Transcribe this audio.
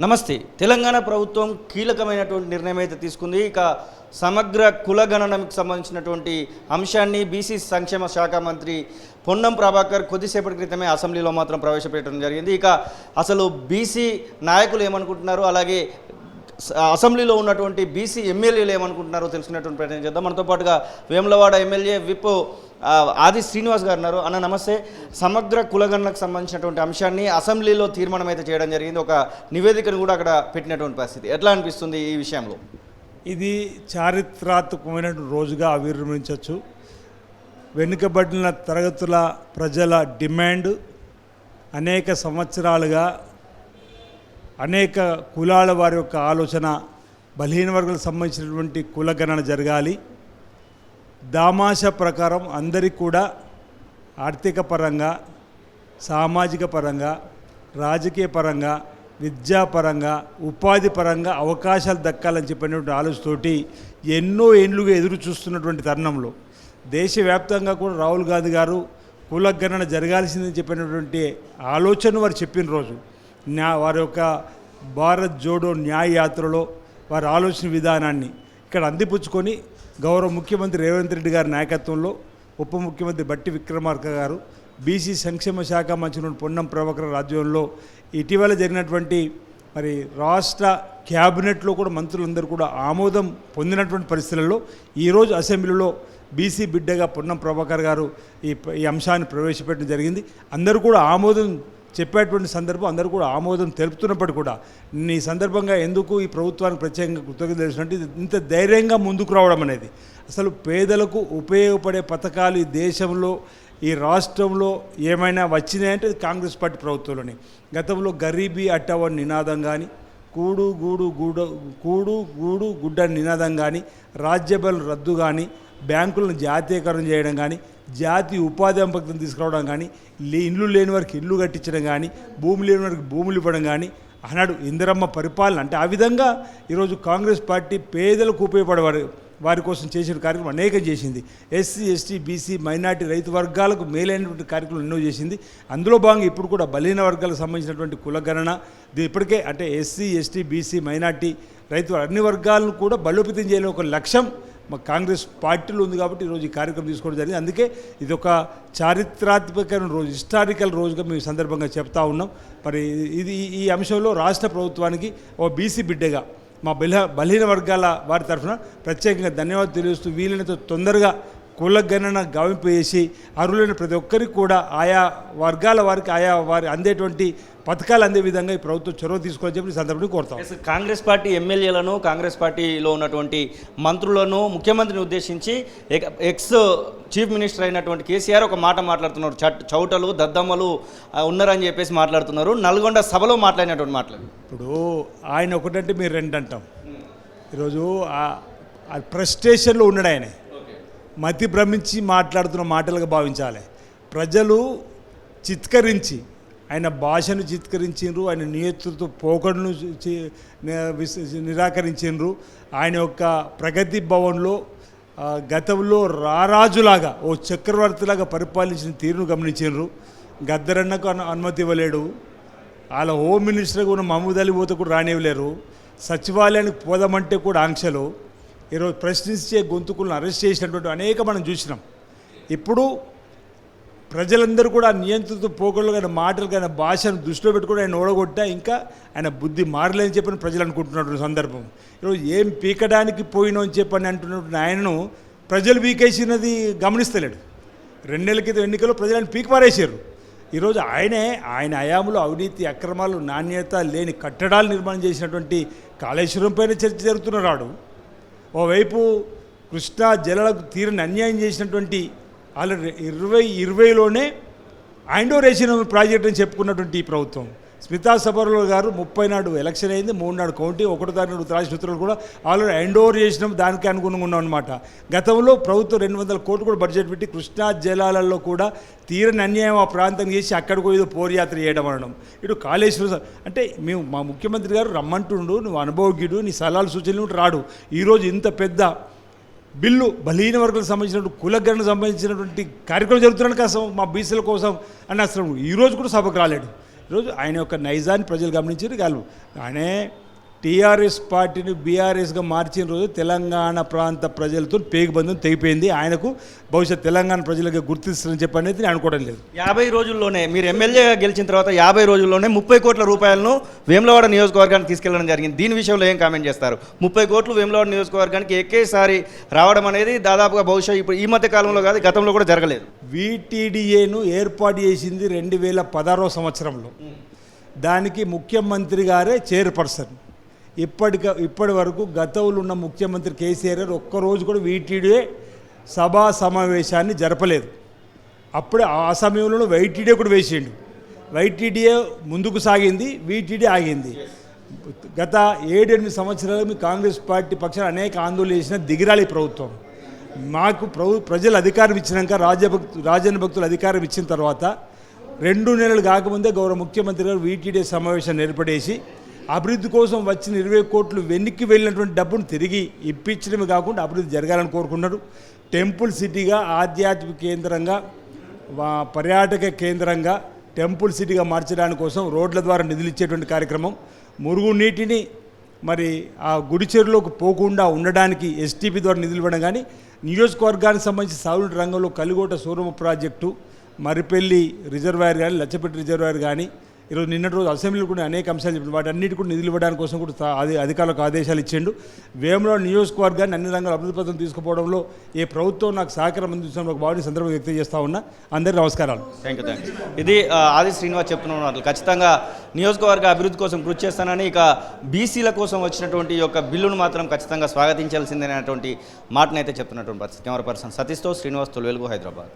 నమస్తే. తెలంగాణ ప్రభుత్వం కీలకమైనటువంటి నిర్ణయం అయితే తీసుకుంది. ఇక సమగ్ర కులగణనకు సంబంధించినటువంటి అంశాన్ని బీసీ సంక్షేమ శాఖ మంత్రి పొన్నం ప్రభాకర్ కొద్దిసేపటి క్రితమే అసెంబ్లీలో మాత్రం ప్రవేశపెట్టడం జరిగింది. ఇక అసలు బీసీ నాయకులు ఏమనుకుంటున్నారు? అలాగే అసెంబ్లీలో ఉన్నటువంటి బీసీ ఎమ్మెల్యేలు ఏమనుకుంటున్నారో తెలుసుకునేటువంటి ప్రయత్నం చేద్దాం. మనతో పాటుగా వేములవాడ ఎమ్మెల్యే విప్ ఆది శ్రీనివాస్ గారు ఉన్నారు. అన్న నమస్తే. సమగ్ర కులగణనకు సంబంధించినటువంటి అంశాన్ని అసెంబ్లీలో తీర్మానం అయితే చేయడం జరిగింది. ఒక నివేదికను కూడా అక్కడ పెట్టినటువంటి పరిస్థితి. ఎట్లా అనిపిస్తుంది ఈ విషయంలో? ఇది చారిత్రాత్మకమైన రోజుగా ఆవిర్భవించవచ్చు. వెనుకబడిన తరగతుల ప్రజల డిమాండ్ అనేక సంవత్సరాలుగా అనేక కులాల వారి యొక్క ఆలోచన బలహీన వర్గాలకు సంబంధించినటువంటి కులగణన జరగాలి. దామాష ప్రకారం అందరికీ కూడా ఆర్థిక పరంగా సామాజిక పరంగా రాజకీయ పరంగా విద్యాపరంగా ఉపాధి పరంగా అవకాశాలు దక్కాలని చెప్పినటువంటి ఆలోచనతోటి ఎన్నో ఏండ్లుగా ఎదురు చూస్తున్నటువంటి తరుణంలో దేశవ్యాప్తంగా కూడా రాహుల్ గాంధీ గారు కులగణన జరగాల్సిందని చెప్పినటువంటి ఆలోచన వారు చెప్పిన రోజు. న్యా వారి యొక్క భారత్ జోడో న్యాయ యాత్రలో వారి ఆలోచన విధానాన్ని ఇక్కడ అందిపుచ్చుకొని గౌరవ ముఖ్యమంత్రి రేవంత్ రెడ్డి గారి నాయకత్వంలో ఉప ముఖ్యమంత్రి బట్టి విక్రమార్క గారు బీసీ సంక్షేమ శాఖ మంత్రి పొన్నం ప్రభాకర్ రాజ్యంలో ఇటీవల జరిగినటువంటి మరి రాష్ట్ర క్యాబినెట్లో కూడా మంత్రులందరూ కూడా ఆమోదం పొందినటువంటి పరిస్థితులలో ఈరోజు అసెంబ్లీలో బీసీ బిడ్డగా పొన్నం ప్రభాకర్ గారు ఈ ఈ అంశాన్ని ప్రవేశపెట్టడం జరిగింది. అందరూ కూడా ఆమోదం చెప్పేటువంటి సందర్భం అందరూ కూడా ఆమోదం తెలుపుతున్నప్పటికీ కూడా ఈ సందర్భంగా ఎందుకు ఈ ప్రభుత్వానికి ప్రత్యేకంగా కృతజ్ఞత తెలిసినట్టు ఇంత ధైర్యంగా ముందుకు రావడం అనేది. అసలు పేదలకు ఉపయోగపడే పథకాలు ఈ దేశంలో ఈ రాష్ట్రంలో ఏమైనా వచ్చినాయంటే కాంగ్రెస్ పార్టీ ప్రభుత్వంలోనే. గతంలో గరీబీ అట్టవని నినాదం కానీ కూడు గూడు గూడ కూడు గూడు గుడ్డ నినాదం కానీ రాజ్యబలం రద్దు కానీ బ్యాంకులను జాతీయకరణ చేయడం కానీ జాతి ఉపాధి సంపదను తీసుకురావడం కానీ లే- ఇల్లు లేని వారికి ఇల్లు కట్టించడం కానీ భూమి లేని వారికి భూములు ఇవ్వడం కానీ ఆనాడు ఇందిరమ్మ పరిపాలన అంటే ఆ విధంగా ఈరోజు కాంగ్రెస్ పార్టీ పేదలకు ఉపయోగపడేవారు వారి కోసం చేసిన కార్యక్రమం అనేకం చేసింది. ఎస్సీ ఎస్టీ బీసీ మైనార్టీ రైతు వర్గాలకు మేలైనటువంటి కార్యక్రమం ఎన్నో చేసింది. అందులో భాగంగా ఇప్పుడు కూడా బలహీన వర్గాలకు సంబంధించినటువంటి కులగణన ఇప్పటికే అంటే ఎస్సీ ఎస్టీ బీసీ మైనార్టీ రైతు అన్ని వర్గాలను కూడా బలోపేతం చేయాలని ఒక లక్ష్యం మా కాంగ్రెస్ పార్టీలో ఉంది కాబట్టి ఈరోజు ఈ కార్యక్రమం తీసుకోవడం జరిగింది. అందుకే ఇది ఒక చారిత్రాత్మకమైన రోజు హిస్టారికల్ రోజుగా మేము సందర్భంగా చెప్తా ఉన్నాం. మరి ఇది ఈ- అంశంలో రాష్ట్ర ప్రభుత్వానికి ఓ బీసీ బిడ్డగా మా బలహ బలహీన వర్గాల వారి తరఫున ప్రత్యేకంగా ధన్యవాదాలు తెలియజేస్తూ వీలైనంత తొందరగా కుల గణన గావింపు చేసి అర్హులైన ప్రతి ఒక్కరికి కూడా ఆయా వర్గాల వారికి ఆయా వారి అందేటువంటి పథకాలు అందే విధంగా ఈ ప్రభుత్వం చొరవ తీసుకోవాలని చెప్పి సందర్భంగా కోరుతాం. కాంగ్రెస్ పార్టీ ఎమ్మెల్యేలను కాంగ్రెస్ పార్టీలో ఉన్నటువంటి మంత్రులను ముఖ్యమంత్రిని ఉద్దేశించి ఎక్- ఎక్స్ చీఫ్ మినిస్టర్ అయినటువంటి కేసీఆర్ ఒక మాట మాట్లాడుతున్నారు. చట్ చౌటలు దద్దమ్మలు ఉన్నారని చెప్పేసి మాట్లాడుతున్నారు. నల్గొండ సభలో మాట్లాడినటువంటి మాటలు ఇప్పుడు ఆయన ఒకటంటే మీరు రెండు అంటాం ఈరోజు ఆ- ఆ ప్రెస్టేషన్లో ఉన్నాడు ఆయన. మతి భ్రమించి మాట్లాడుతున్న మాటలుగా భావించాలి. ప్రజలు చిత్కరించి ఆయన భాషను చిత్కరించిండ్రు ఆయన నియతృత్వ పోకడను చి- నిరాకరించిండ్రు. ఆయన యొక్క ప్రగతి భవన్లో గతంలో రారాజులాగా ఓ చక్రవర్తిలాగా పరిపాలించిన తీరును గమనించిండ్రు. గద్దరన్నకు అను అనుమతి ఇవ్వలేడు. వాళ్ళ హోమ్ మినిస్టర్గా ఉన్న మహమూద్ అలీ పోతే కూడా రానివ్వలేరు. సచివాలయానికి పోదామంటే కూడా ఆంక్షలు. ఈరోజు ప్రశ్నించే గొంతుకులను అరెస్ట్ చేసినటువంటి అనేక మనం చూసినాం. ఇప్పుడు ప్రజలందరూ కూడా నియంత్రిత పోకళ్ళు కానీ మాటలు కానీ భాషను దృష్టిలో పెట్టుకుని ఆయన ఓడగొట్టా ఇంకా ఆయన బుద్ధి మారలేని చెప్పని ప్రజలు అనుకుంటున్నటువంటి సందర్భం. ఈరోజు ఏం పీకడానికి పోయినో అని చెప్పని అంటున్నటువంటి ఆయనను ప్రజలు పీకేసినది గమనిస్తలేడు. రెండేళ్ళ క్రితం ఎన్నికల్లో ప్రజలు ఆయన పీకి ఈరోజు ఆయనే ఆయన హయాంలో అవినీతి అక్రమాలు నాణ్యత లేని కట్టడాలు నిర్మాణం చేసినటువంటి కాళేశ్వరం పైన చర్చ జరుగుతున్న రాడు. ఓవైపు కృష్ణా జలాలకు తీరని అన్యాయం చేసినటువంటి వాళ్ళ ఇరవై ఇరవైలోనే ఆండో రేషన్ ప్రాజెక్ట్ అని చెప్పుకున్నటువంటి ఈ ప్రభుత్వం. స్మితా సబర్లో గారు ముప్పై నాడు ఎలక్షన్ అయింది మూడు నాడు కౌంటీ ఒకటో తారీఖు త్రాసి ఉత్తర్వులు కూడా ఆల్రెడీ ఐండోర్ చేసినాం దానికి అనుగుణంగా ఉన్నాం అనమాట గతంలో ప్రభుత్వం రెండు వందల కోట్లు కూడా బడ్జెట్ పెట్టి కృష్ణా జలాలలో కూడా తీరని అన్యాయం ఆ ప్రాంతం చేసి అక్కడికి ఏదో పోరయాత్ర చేయడం అనడం. ఇటు కాళేశ్వర అంటే మేము మా ముఖ్యమంత్రి గారు రమ్మంటుండు నువ్వు అనుభవజ్ఞుడు నీ సలహాలు సూచనలు రాడు. ఈరోజు ఇంత పెద్ద బిల్లు బలహీన వర్గాలకు సంబంధించినటువంటి కులగణకు సంబంధించినటువంటి కార్యక్రమం జరుగుతున్నాను కోసం మా బీసీల కోసం అని అసలు ఈరోజు కూడా సభకు రాలేడు ఈరోజు ఆయన యొక్క నైజాన్ని ప్రజలు గమనించారు. కాదు ఆయనే టీఆర్ఎస్ పార్టీని బీఆర్ఎస్గా మార్చిన రోజు తెలంగాణ ప్రాంత ప్రజలతో పేగుబంధం తెగిపోయింది. ఆయనకు బహుశా తెలంగాణ ప్రజలకు గుర్తిస్తారని చెప్పి అనేది నేను అనుకోవడం లేదు. యాభై రోజుల్లోనే మీరు ఎమ్మెల్యేగా గెలిచిన తర్వాత యాభై రోజుల్లోనే ముప్పై కోట్ల రూపాయలను వేములవాడ నియోజకవర్గానికి తీసుకెళ్ళడం జరిగింది. దీని విషయంలో ఏం కామెంట్ చేస్తారు? ముప్పై కోట్లు వేములవాడ నియోజకవర్గానికి ఎక్కేసారి రావడం అనేది దాదాపుగా బహుశా ఇప్పుడు ఈ మధ్య కాలంలో కాదు గతంలో కూడా జరగలేదు. వీటీడీఏను ఏర్పాటు చేసింది రెండు వేల పదహారవ సంవత్సరంలో. దానికి ముఖ్యమంత్రి గారే చైర్పర్సన్. ఇప్పటిక ఇప్పటి వరకు గతంలో ఉన్న ముఖ్యమంత్రి కేసీఆర్ గారు ఒక్కరోజు కూడా వీటీడీఏ సభా సమావేశాన్ని జరపలేదు. అప్పుడే ఆ సమయంలో వైటీడీఏ కూడా వేసిండు. వైటీడీఏ ముందుకు సాగింది వీటీడీ ఆగింది. గత ఏడెనిమిది సంవత్సరాలు మీ కాంగ్రెస్ పార్టీ పక్షాన అనేక ఆందోళన చేసిన దిగిరాలి ప్రభుత్వం. మాకు ప్రభు ప్రజలు అధికారం ఇచ్చినాక రాజభక్తు రాజన్న భక్తులు అధికారం ఇచ్చిన తర్వాత రెండు నెలలు కాకముందే గౌరవ ముఖ్యమంత్రి గారు వీటీడీ సమావేశాన్ని ఏర్పడేసి అభివృద్ధి కోసం వచ్చిన ఇరవై కోట్లు వెనక్కి వెళ్ళినటువంటి డబ్బును తిరిగి ఇప్పించడమే కాకుండా అభివృద్ధి జరగాలని కోరుకున్నారు టెంపుల్ సిటీగా ఆధ్యాత్మిక కేంద్రంగా వా- పర్యాటక కేంద్రంగా టెంపుల్ సిటీగా మార్చడానికి కోసం రోడ్ల ద్వారా నిధులు ఇచ్చేటువంటి కార్యక్రమం. మురుగునీటిని మరి ఆ గుడి చెరువులోకి పోకుండా ఉండడానికి ఎస్టీపీ ద్వారా నిధులు ఇవ్వడం కానీ నియోజకవర్గానికి సంబంధించి సాగునీటి రంగంలో కలిగోట సూరమ ప్రాజెక్టు మరిపెల్లి రిజర్వాయర్ కానీ లచ్చపెట్టి రిజర్వాయర్ కానీ ఈరోజు నిన్నటి రోజు అసెంబ్లీలో కూడా అనేక అంశాలు చెప్పిన వాటి అన్నిటి కూడా నిధులు ఇవ్వడానికి కోసం కూడా అది అధికారులకు ఆదేశాలు ఇచ్చిండు. వేములో నియోజకవర్గాన్ని అన్ని రంగాల అభివృద్ధి పథకం తీసుకుపోవడంలో ఏ ప్రభుత్వం నాకు సహకారం అందించడంలో ఒక భావన సందర్భంగా వ్యక్తం చేస్తూ ఉన్నా. అందరికీ నమస్కారాలు. థ్యాంక్ యూ థ్యాంక్ ఇది ఆది శ్రీనివాస్ చెప్తున్న ఖచ్చితంగా నియోజకవర్గ అభివృద్ధి కోసం కృషి చేస్తానని ఇక బీసీల కోసం వచ్చినటువంటి ఈ యొక్క బిల్లును మాత్రం ఖచ్చితంగా స్వాగతించాల్సిందేనటువంటి మాటనైతే చెప్తున్నటువంటి పరిస్థితి. కెమెరా పర్సన్ సతీష్తో శ్రీనివాస్ తొలివెలుగు హైదరాబాద్.